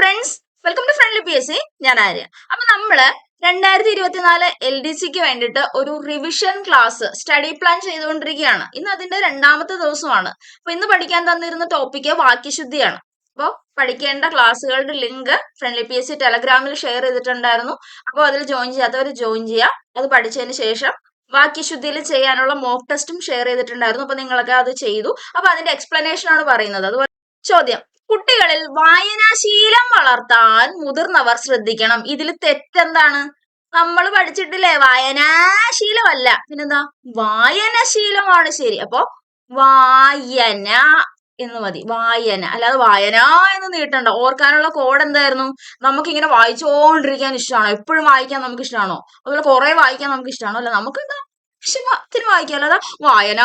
Friends welcome to friendly P S C ഞാൻ ആര്യ. അപ്പൊ നമ്മൾ രണ്ടായിരത്തി ഇരുപത്തിനാല് എൽ ഡി സിക്ക് വേണ്ടിയിട്ട് ഒരു റിവിഷൻ ക്ലാസ് സ്റ്റഡി പ്ലാൻ ചെയ്തുകൊണ്ടിരിക്കുകയാണ്. ഇന്ന് അതിന്റെ രണ്ടാമത്തെ ദിവസമാണ്. അപ്പൊ ഇന്ന് പഠിക്കാൻ തന്നിരുന്ന ടോപ്പിക്ക് വാക്യശുദ്ധിയാണ്. അപ്പോൾ പഠിക്കേണ്ട ക്ലാസ്സുകളുടെ link friendly P S C ടെലഗ്രാമിൽ share ചെയ്തിട്ടുണ്ടായിരുന്നു. അപ്പോൾ അതിൽ ജോയിൻ ചെയ്യാത്തവർ ജോയിൻ ചെയ്യുക. അത് പഠിച്ചതിന് ശേഷം വാക്യശുദ്ധിയിൽ ചെയ്യാനുള്ള മോക്ക് ടെസ്റ്റും ഷെയർ ചെയ്തിട്ടുണ്ടായിരുന്നു. അപ്പൊ നിങ്ങളൊക്കെ അത് ചെയ്തു. അപ്പൊ അതിന്റെ എക്സ്പ്ലനേഷൻ ആണ് പറയുന്നത്. അതുപോലെ ചോദ്യം. കുട്ടികളിൽ വായനാശീലം വളർത്താൻ മുതിർന്നവർ ശ്രദ്ധിക്കണം. ഇതിൽ തെറ്റെന്താണ്? നമ്മൾ പഠിച്ചിട്ടില്ലേ? വായനാശീലമല്ല. പിന്നെന്താ? വായനശീലമാണ് ശരി. അപ്പൊ വായന എന്ന് മതി. വായന. അല്ലാതെ വായന എന്ന് നീട്ടണ്ട. ഓർക്കാനുള്ള കോഡ് എന്തായിരുന്നു? നമുക്കിങ്ങനെ വായിച്ചുകൊണ്ടിരിക്കാൻ ഇഷ്ടമാണോ എപ്പോഴും വായിക്കാൻ നമുക്ക് ഇഷ്ടമാണോ അതുപോലെ കുറെ വായിക്കാൻ നമുക്ക് ഇഷ്ടമാണോ അല്ല നമുക്ക് എന്താ ഇഷ്ടത്തിന് വായിക്കാം വായിക്കാലോ. വായന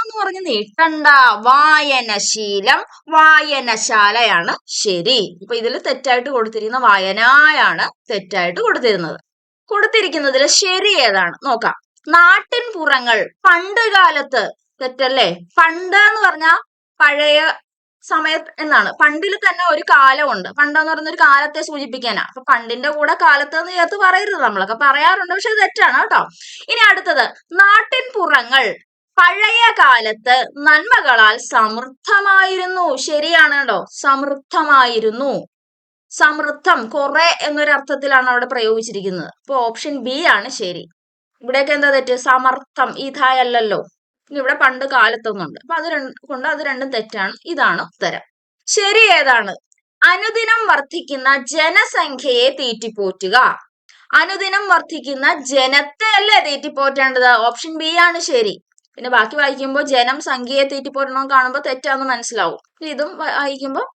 എന്ന് പറഞ്ഞ് നീട്ടണ്ട. വായനശീലം വായനശാലയാണ് ശരി. ഇപ്പൊ ഇതിൽ തെറ്റായിട്ട് കൊടുത്തിരിക്കുന്ന വായനായാണ് തെറ്റായിട്ട് കൊടുത്തിരുന്നത്. കൊടുത്തിരിക്കുന്നതിൽ ശരി ഏതാണ്? നോക്കാം. നാട്ടിൻ പുറങ്ങൾ പണ്ട് കാലത്ത് തെറ്റല്ലേ? പണ്ട് എന്ന് പറഞ്ഞാൽ പഴയ സമയത്ത് എന്നാണ്? പണ്ടിൽ തന്നെ ഒരു കാലമുണ്ട്. പണ്ടെന്ന് പറയുന്ന ഒരു കാലത്തെ സൂചിപ്പിക്കാനാ. അപ്പൊ പണ്ടിന്റെ കൂടെ കാലത്ത് എന്ന് ചേർത്ത് പറയരുത് നമ്മളൊക്കെ. പറയാറുണ്ട് പക്ഷെ തെറ്റാണ് കേട്ടോ. ഇനി അടുത്തത്. നാട്ടിൻ പുറങ്ങൾ പഴയ കാലത്ത് നന്മകളാൽ സമൃദ്ധമായിരുന്നു. ശരിയാണ് കേട്ടോ. സമൃദ്ധമായിരുന്നു. സമൃദ്ധം കുറെ എന്നൊരു അർത്ഥത്തിലാണ് അവിടെ പ്രയോഗിച്ചിരിക്കുന്നത്. അപ്പൊ ഓപ്ഷൻ ബി ആണ് ശരി. ഇവിടെയൊക്കെ എന്താ തെറ്റ്? സമർത്ഥം ഇതായല്ലോ ഇവിടെ പണ്ട് കാലത്തൊന്നുണ്ട്. അപ്പൊ അത് കൊണ്ട് അത് രണ്ടും തെറ്റാണ്. ഇതാണ് ഉത്തരം. ശരി ഏതാണ്? അനുദിനം വർദ്ധിക്കുന്ന ജനസംഖ്യയെ തീറ്റിപ്പോറ്റുക. അനുദിനം വർദ്ധിക്കുന്ന ജനത്തെ അല്ലേ തീറ്റിപ്പോറ്റേണ്ടത്? ഓപ്ഷൻ ബി ആണ് ശരി. പിന്നെ ബാക്കി വായിക്കുമ്പോൾ ജനം സംഖ്യയെ തീറ്റിപ്പോറ്റണമെന്ന് കാണുമ്പോൾ തെറ്റാന്ന് മനസ്സിലാവും. ഇതും വായിക്കുമ്പോൾ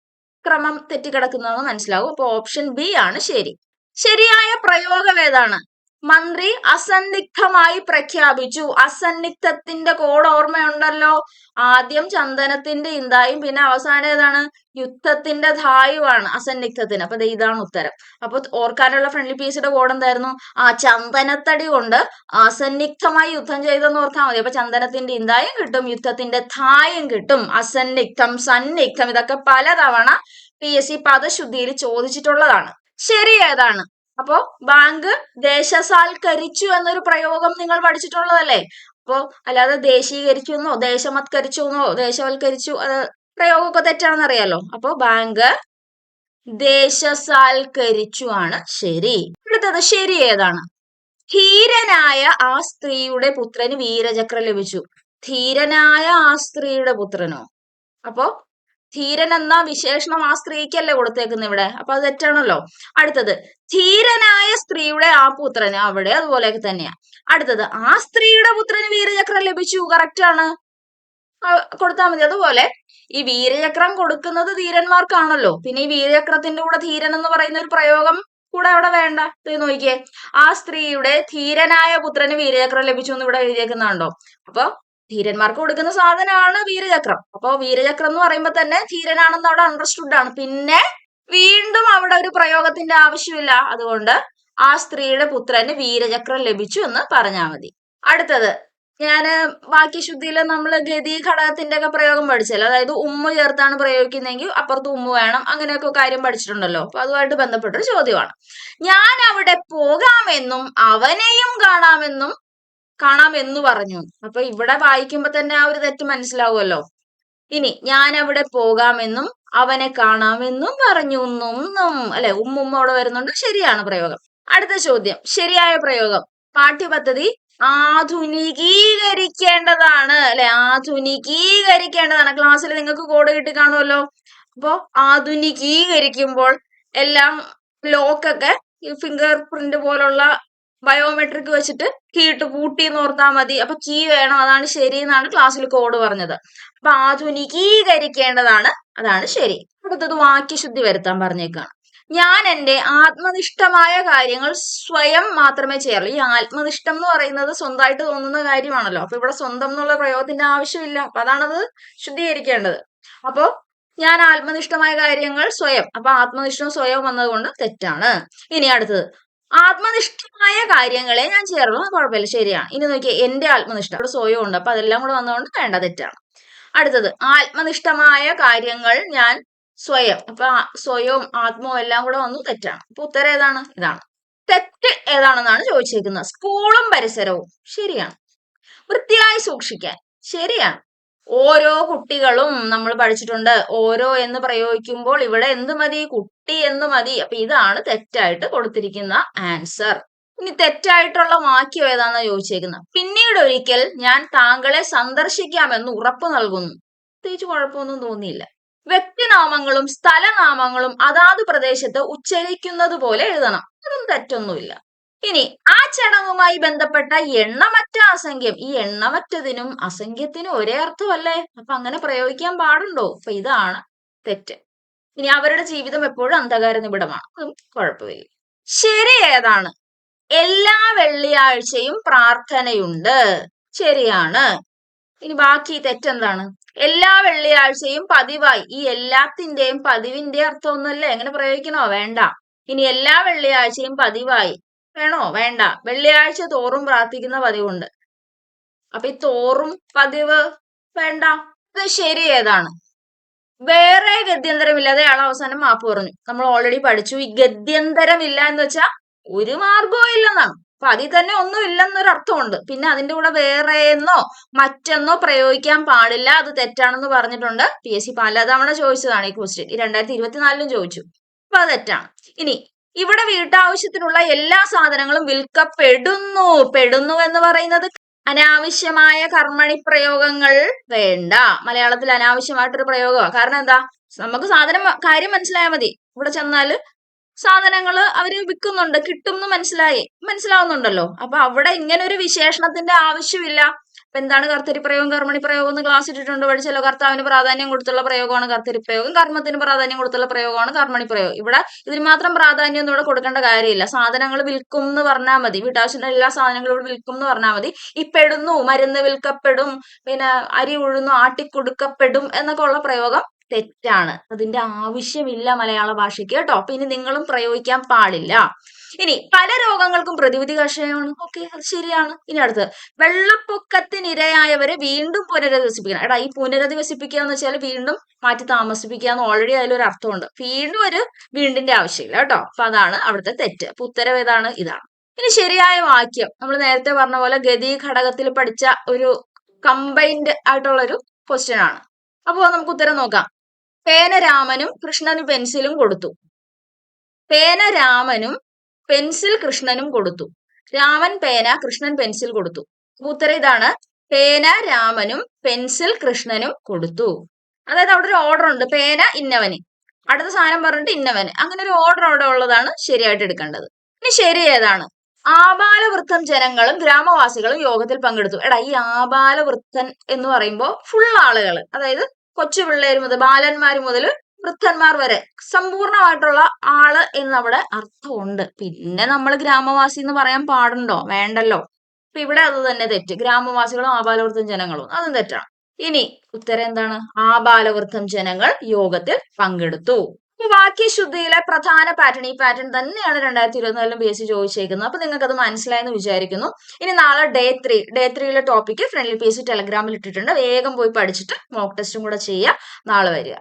ക്രമം തെറ്റിക്കിടക്കുന്നതെന്ന് മനസ്സിലാവും. അപ്പൊ ഓപ്ഷൻ ബി ആണ് ശരി. ശരിയായ പ്രയോഗം ഏതാണ്? മന്ത്രി അസന്നിഗ്ധമായി പ്രഖ്യാപിച്ചു. അസന്നിഗ്ധത്തിന്റെ കോഡ് ഓർമ്മയുണ്ടല്ലോ? ആദ്യം ചന്ദനത്തിന്റെ ഇന്തായും പിന്നെ അവസാനം ഏതാണ്? യുദ്ധത്തിന്റെ ധായുവാണ് അസന്നിഗ്ധത്തിന്. അപ്പൊ ഇതാണ് ഉത്തരം. അപ്പൊ ഓർക്കാനുള്ള ഫ്രണ്ട്ലി പീസിയുടെ കോഡ് എന്തായിരുന്നു? ആ ചന്ദനത്തടി കൊണ്ട് അസന്നിഗ്ധമായി യുദ്ധം ചെയ്തെന്ന് ഓർക്കാൻ മതി. അപ്പൊ ചന്ദനത്തിന്റെ ഇന്തായും കിട്ടും യുദ്ധത്തിന്റെ ധായും കിട്ടും അസന്നിഗ്ധം സന്നിഗ്ധം ഇതൊക്കെ പലതവണ പി എസ് സി പദശുദ്ധിയിൽ ചോദിച്ചിട്ടുള്ളതാണ്. ശരി ഏതാണ്? അപ്പോ ബാങ്ക് ദേശസാൽക്കരിച്ചു എന്നൊരു പ്രയോഗം നിങ്ങൾ പഠിച്ചിട്ടുള്ളതല്ലേ? അപ്പോ അല്ലാതെ ദേശീകരിച്ചു എന്നോ ദേശമത്കരിച്ചു എന്നോ ദേശവൽക്കരിച്ചു അത് പ്രയോഗമൊക്കെ തെറ്റാണെന്ന് അറിയാലോ അപ്പോ ബാങ്ക് ദേശസാൽക്കരിച്ചു ആണ് ശരി. അടുത്തത് ശരി ഏതാണ്? ധീരനായ ആ സ്ത്രീയുടെ പുത്രന് വീരചക്രം ലഭിച്ചു. ധീരനായ ആ സ്ത്രീയുടെ പുത്രനോ? അപ്പോ ധീരൻ എന്ന വിശേഷണം ആ സ്ത്രീക്കല്ലേ കൊടുത്തേക്കുന്നത് ഇവിടെ? അപ്പൊ അത് തെറ്റാണല്ലോ. അടുത്തത് ധീരനായ സ്ത്രീയുടെ ആ പുത്രന് അവിടെ അതുപോലെയൊക്കെ തന്നെയാ. അടുത്തത് ആ സ്ത്രീയുടെ പുത്രന് വീരചക്രം ലഭിച്ചു കറക്റ്റ് ആണ്. കൊടുത്താൽ മതി. അതുപോലെ ഈ വീരചക്രം കൊടുക്കുന്നത് ധീരന്മാർക്കാണല്ലോ. പിന്നെ ഈ വീരചക്രത്തിന്റെ കൂടെ ധീരൻ എന്ന് പറയുന്ന ഒരു പ്രയോഗം കൂടെ അവിടെ വേണ്ട. ഇത് നോക്കിയേ. ആ സ്ത്രീയുടെ ധീരനായ പുത്രന് വീരചക്രം ലഭിച്ചു എന്ന് ഇവിടെ എഴുതിയേക്കുന്നുണ്ടോ? അപ്പൊ ധീരന്മാർക്ക് കൊടുക്കുന്ന സാധനമാണ് വീരചക്രം. അപ്പൊ വീരചക്രം എന്ന് പറയുമ്പോ തന്നെ ധീരനാണെന്ന് അവിടെ അണ്ടർസ്റ്റുഡ് ആണ്. പിന്നെ വീണ്ടും അവിടെ ഒരു പ്രയോഗത്തിന്റെ ആവശ്യമില്ല. അതുകൊണ്ട് ആ സ്ത്രീയുടെ പുത്രന് വീരചക്രം ലഭിച്ചു എന്ന് പറഞ്ഞാൽ മതി. അടുത്തത് ഞാൻ വാക്യശുദ്ധിയിൽ നമ്മൾ ഗതി ഘടകത്തിന്റെ ഒക്കെ പ്രയോഗം പഠിച്ചല്ലോ. അതായത് ഉമ്മ ചേർത്താണ് പ്രയോഗിക്കുന്നതെങ്കിൽ അപ്പുറത്ത് ഉമ്മ വേണം അങ്ങനെയൊക്കെ കാര്യം പഠിച്ചിട്ടുണ്ടല്ലോ. അപ്പൊ അതുമായിട്ട് ബന്ധപ്പെട്ടൊരു ചോദ്യമാണ്. ഞാൻ അവിടെ പോകാമെന്നും അവനെയും കാണാമെന്നും കാണാമെന്നു പറഞ്ഞു. അപ്പൊ ഇവിടെ വായിക്കുമ്പോ തന്നെ ആ ഒരു തെറ്റ് മനസ്സിലാവുമല്ലോ. ഇനി ഞാൻ അവിടെ പോകാമെന്നും അവനെ കാണാമെന്നും പറഞ്ഞു. ഒന്നും അല്ലെ? ഉമ്മുമ്മ അവിടെ വരുന്നുണ്ട്. ശരിയാണ് പ്രയോഗം. അടുത്ത ചോദ്യം. ശരിയായ പ്രയോഗം. പാഠ്യപദ്ധതി ആധുനികീകരിക്കേണ്ടതാണ് അല്ലെ? ആധുനികീകരിക്കേണ്ടതാണ്. ക്ലാസ്സിൽ നിങ്ങൾക്ക് കോഡ് കിട്ടി കാണുമല്ലോ. അപ്പോ ആധുനികീകരിക്കുമ്പോൾ എല്ലാം ലോക്കൊക്കെ ഫിംഗർ പ്രിന്റ് പോലുള്ള ബയോമെട്രിക് വെച്ചിട്ട് കീട്ട് കൂട്ടി എന്ന് ഓർത്താൽ മതി. അപ്പൊ കീ വേണം. അതാണ് ശരി എന്നാണ് ക്ലാസ്സിൽ കോഡ് പറഞ്ഞത്. അപ്പൊ ആധുനികീകരിക്കേണ്ടതാണ്. അതാണ് ശരി. അടുത്തത് വാക്യശുദ്ധി വരുത്താൻ പറഞ്ഞേക്കാണ്. ഞാൻ എന്റെ ആത്മനിഷ്ഠമായ കാര്യങ്ങൾ സ്വയം മാത്രമേ ചെയ്യാറുള്ളൂ. ഈ ആത്മനിഷ്ഠം എന്ന് പറയുന്നത് സ്വന്തമായിട്ട് തോന്നുന്ന കാര്യമാണല്ലോ. അപ്പൊ ഇവിടെ സ്വന്തം എന്നുള്ള പ്രയോഗത്തിന്റെ ആവശ്യമില്ല. അപ്പൊ അതാണത് ശുദ്ധീകരിക്കേണ്ടത്. അപ്പോ ഞാൻ ആത്മനിഷ്ഠമായ കാര്യങ്ങൾ സ്വയം അപ്പൊ ആത്മനിഷ്ഠം സ്വയം വന്നതുകൊണ്ട് തെറ്റാണ്. ഇനി അടുത്തത്. ആത്മനിഷ്ഠമായ കാര്യങ്ങളെ ഞാൻ ചേർന്നു. കുഴപ്പമില്ല. ശരിയാണ് ഇനി നോക്കിയാൽ എന്റെ ആത്മനിഷ്ഠ. അവിടെ സ്വയം ഉണ്ട്. അപ്പൊ അതെല്ലാം കൂടെ വന്നതുകൊണ്ട് വേണ്ട തെറ്റാണ്. അടുത്തത് ആത്മനിഷ്ഠമായ കാര്യങ്ങൾ ഞാൻ സ്വയം അപ്പൊ സ്വയവും ആത്മവും എല്ലാം കൂടെ വന്നു തെറ്റാണ്. അപ്പൊ ഉത്തരം ഏതാണ്? ഇതാണ്. തെറ്റ് ഏതാണെന്നാണ് ചോദിച്ചിരിക്കുന്നത്. സ്കൂളും പരിസരവും. ശരിയാണ്. വൃത്തിയായി സൂക്ഷിക്കാൻ. ശരിയാണ്. ഓരോ കുട്ടികളും നമ്മൾ പഠിച്ചിട്ടുണ്ട്. ഓരോ എന്ന് പ്രയോഗിക്കുമ്പോൾ ഇവിടെ എന്ത് മതി? കുട്ടി എന്ന് മതി. അപ്പൊ ഇതാണ് തെറ്റായിട്ട് കൊടുത്തിരിക്കുന്ന ആൻസർ. ഇനി തെറ്റായിട്ടുള്ള വാക്യം ഏതാണെന്ന് ചോദിച്ചേക്കുന്നത് പിന്നീട് ഒരിക്കൽ ഞാൻ താങ്കളെ സന്ദർശിക്കാമെന്ന് ഉറപ്പ് നൽകുന്നു. പ്രത്യേകിച്ച് കുഴപ്പമൊന്നും തോന്നിയില്ല. വ്യക്തിനാമങ്ങളും സ്ഥലനാമങ്ങളും അതാത് പ്രദേശത്ത് ഉച്ചരിക്കുന്നത് പോലെ എഴുതണം. അതും തെറ്റൊന്നുമില്ല. ഇനി ആ ചടങ്ങുമായി ബന്ധപ്പെട്ട എണ്ണമറ്റ അസംഖ്യം. ഈ എണ്ണമറ്റതിനും അസംഖ്യത്തിനും ഒരേ അർത്ഥമല്ലേ? അപ്പൊ അങ്ങനെ പ്രയോഗിക്കാൻ പാടുണ്ടോ? അപ്പൊ ഇതാണ് തെറ്റ്. ഇനി അവരുടെ ജീവിതം എപ്പോഴും അന്ധകാര നിബിഡമാണ്. അതും കുഴപ്പമില്ല. ശരി ഏതാണ്? എല്ലാ വെള്ളിയാഴ്ചയും പ്രാർത്ഥനയുണ്ട്. ശരിയാണ്. ഇനി ബാക്കി തെറ്റെന്താണ് എല്ലാ വെള്ളിയാഴ്ചയും പതിവായി. ഈ എല്ലാത്തിന്റെയും പതിവിന്റെ അർത്ഥം ഒന്നുമല്ലേ എങ്ങനെ പ്രയോഗിക്കണോ? വേണ്ട. ഇനി എല്ലാ വെള്ളിയാഴ്ചയും പതിവായി. വേണോ? വേണ്ട. വെള്ളിയാഴ്ച തോറും പ്രാർത്ഥിക്കുന്ന പതിവുണ്ട്. അപ്പൊ ഈ തോറും പതിവ് വേണ്ട. ഇത് ശരി ഏതാണ്? വേറെ ഗദ്യന്തരമില്ലാതെ അയാൾ അവസാനം മാപ്പ് പറഞ്ഞു. നമ്മൾ ഓൾറെഡി പഠിച്ചു. ഈ ഗദ്യന്തരമില്ല എന്ന് വെച്ചാൽ ഒരു മാർഗവും ഇല്ലെന്നാണ്. അപ്പൊ അതിൽ തന്നെ ഒന്നും ഇല്ലെന്നൊരു അർത്ഥമുണ്ട്. പിന്നെ അതിന്റെ കൂടെ വേറെ എന്നോ മറ്റെന്നോ പ്രയോഗിക്കാൻ പാടില്ല. അത് തെറ്റാണെന്ന് പറഞ്ഞിട്ടുണ്ട്. പി എസ് സി പലതവണ ചോദിച്ചതാണ് ഈ ക്വസ്റ്റ്യൻ രണ്ടായിരത്തി ഇരുപത്തിനാലിലും ചോദിച്ചു. അപ്പൊ അത് തെറ്റാണ്. ഇനി ഇവിടെ വീട്ടാവശ്യത്തിനുള്ള എല്ലാ സാധനങ്ങളും വിൽക്കപ്പെടുന്നു പെടുന്നു. എന്ന് പറയുന്നത് അനാവശ്യമായ കർമ്മണി പ്രയോഗങ്ങൾ വേണ്ട. മലയാളത്തിൽ അനാവശ്യമായിട്ടൊരു പ്രയോഗമാണ് കാരണം എന്താ? നമുക്ക് സാധനം കാര്യം മനസ്സിലായാൽ മതി. ഇവിടെ ചെന്നാൽ സാധനങ്ങൾ അവർ വിൽക്കുന്നുണ്ട്. കിട്ടും എന്ന് മനസ്സിലായി. മനസ്സിലാവുന്നുണ്ടല്ലോ. അപ്പൊ അവിടെ ഇങ്ങനെ ഒരു വിശേഷണത്തിന്റെ ആവശ്യമില്ല. അപ്പൊ എന്താണ് കർത്തരി പ്രയോഗം കർമ്മണി പ്രയോഗം എന്ന് ക്ലാസ് ഇട്ടിട്ടുണ്ട്. പഠിച്ചല്ലോ കർത്താവിന് പ്രാധാന്യം കൊടുത്തുള്ള പ്രയോഗമാണ് കർത്തരി പ്രയോഗം കർമ്മത്തിന് പ്രാധാന്യം കൊടുത്തുള്ള പ്രയോഗമാണ് കർമ്മണി പ്രയോഗം ഇവിടെ ഇതിന് മാത്രം പ്രാധാന്യം ഒന്നും ഇവിടെ കൊടുക്കേണ്ട കാര്യമില്ല. സാധനങ്ങൾ വിൽക്കും എന്ന് പറഞ്ഞാൽ മതി. വീട്ടാവശ്യത്തിന് എല്ലാ സാധനങ്ങളും ഇവിടെ വിൽക്കും എന്ന് പറഞ്ഞാൽ മതി. ഈ പെടുന്നു മരുന്ന് വിൽക്കപ്പെടും പിന്നെ അരി ഉഴുന്നു ആട്ടിക്കൊടുക്കപ്പെടും എന്നൊക്കെ ഉള്ള പ്രയോഗം തെറ്റാണ്. അതിന്റെ ആവശ്യമില്ല മലയാള ഭാഷയ്ക്ക് കേട്ടോ. അപ്പൊ ഇനി നിങ്ങളും പ്രയോഗിക്കാൻ പാടില്ല. ഇനി പല രോഗങ്ങൾക്കും പ്രതിവിധി കഷായമാണ് ഓക്കെ അത് ശരിയാണ്. ഇനി അടുത്ത് വെള്ളപ്പൊക്കത്തിനിരയായവരെ വീണ്ടും പുനരധിവസിപ്പിക്കണം. എടാ ഈ പുനരധിവസിപ്പിക്കുക എന്ന് വെച്ചാൽ വീണ്ടും മാറ്റി താമസിപ്പിക്കുക എന്ന് ഓൾറെഡി അതിലൊരു അർത്ഥമുണ്ട്. വീണ്ടും ഒരു വീണ്ടിന്റെ ആവശ്യമില്ല കേട്ടോ. അപ്പൊ അതാണ് അവിടുത്തെ തെറ്റ്. അപ്പൊ ഉത്തരവ് ഏതാണ്? ഇതാണ്. ഇനി ശരിയായ വാക്യം. നമ്മൾ നേരത്തെ പറഞ്ഞ പോലെ ഗതി ഘടകത്തിൽ പഠിച്ച ഒരു കമ്പൈൻഡ് ആയിട്ടുള്ള ഒരു ക്വസ്റ്റ്യൻ ആണ്. അപ്പോൾ നമുക്ക് ഉത്തരം നോക്കാം. പേനരാമനും കൃഷ്ണന് പെൻസിലും കൊടുത്തു. പേന രാമനും പെൻസിൽ കൃഷ്ണനും കൊടുത്തു. രാമൻ പേന കൃഷ്ണൻ പെൻസിൽ കൊടുത്തു. ഉത്തരം ഇതാണ്. പേന രാമനും പെൻസിൽ കൃഷ്ണനും കൊടുത്തു. അതായത് അവിടെ ഒരു ഓർഡർ ഉണ്ട്. പേന ഇന്നവന്. അടുത്ത സാധനം പറഞ്ഞിട്ട് ഇന്നവന്. അങ്ങനെ ഒരു ഓർഡർ അവിടെ ഉള്ളതാണ് ശരിയായിട്ട് എടുക്കേണ്ടത്. ഇനി ശരി ഏതാണ്? ആബാലവൃത്തം ജനങ്ങളും ഗ്രാമവാസികളും യോഗത്തിൽ പങ്കെടുത്തു. എടാ ഈ ആബാലവൃത്തൻ എന്ന് പറയുമ്പോൾ ഫുൾ ആളുകൾ അതായത് കൊച്ചു പിള്ളേർ മുതൽ ബാലന്മാർ മുതൽ വൃദ്ധന്മാർ വരെ. സമ്പൂർണമായിട്ടുള്ള ആൾ എന്ന് അർത്ഥമുണ്ട്. പിന്നെ നമ്മൾ ഗ്രാമവാസി എന്ന് പറയാൻ പാടുണ്ടോ? വേണ്ടല്ലോ. അപ്പൊ ഇവിടെ അത് തന്നെ തെറ്റ്. ഗ്രാമവാസികളും ആബാലവൃദ്ധം ജനങ്ങളും. അതും തെറ്റാണ്. ഇനി ഉത്തരം എന്താണ്? ആബാലവൃദ്ധം ജനങ്ങൾ യോഗത്തിൽ പങ്കെടുത്തു. വാക്യശുദ്ധിയിലെ പ്രധാന പാറ്റേൺ ഈ പാറ്റേൺ തന്നെയാണ് രണ്ടായിരത്തി ഇരുപത്തിനാലിലും ബി എസ് സി ചോദിച്ചേക്കുന്നത്. അപ്പൊ നിങ്ങൾക്ക് അത് മനസ്സിലായെന്ന് വിചാരിക്കുന്നു. ഇനി നാളെ day three day ത്രീയിലെ topic friendly P S C ടെലഗ്രാമിൽ ഇട്ടിട്ടുണ്ട്. വേഗം പോയി പഠിച്ചിട്ട് മോക്ക് ടെസ്റ്റും കൂടെ ചെയ്യുക നാളെ വരിക.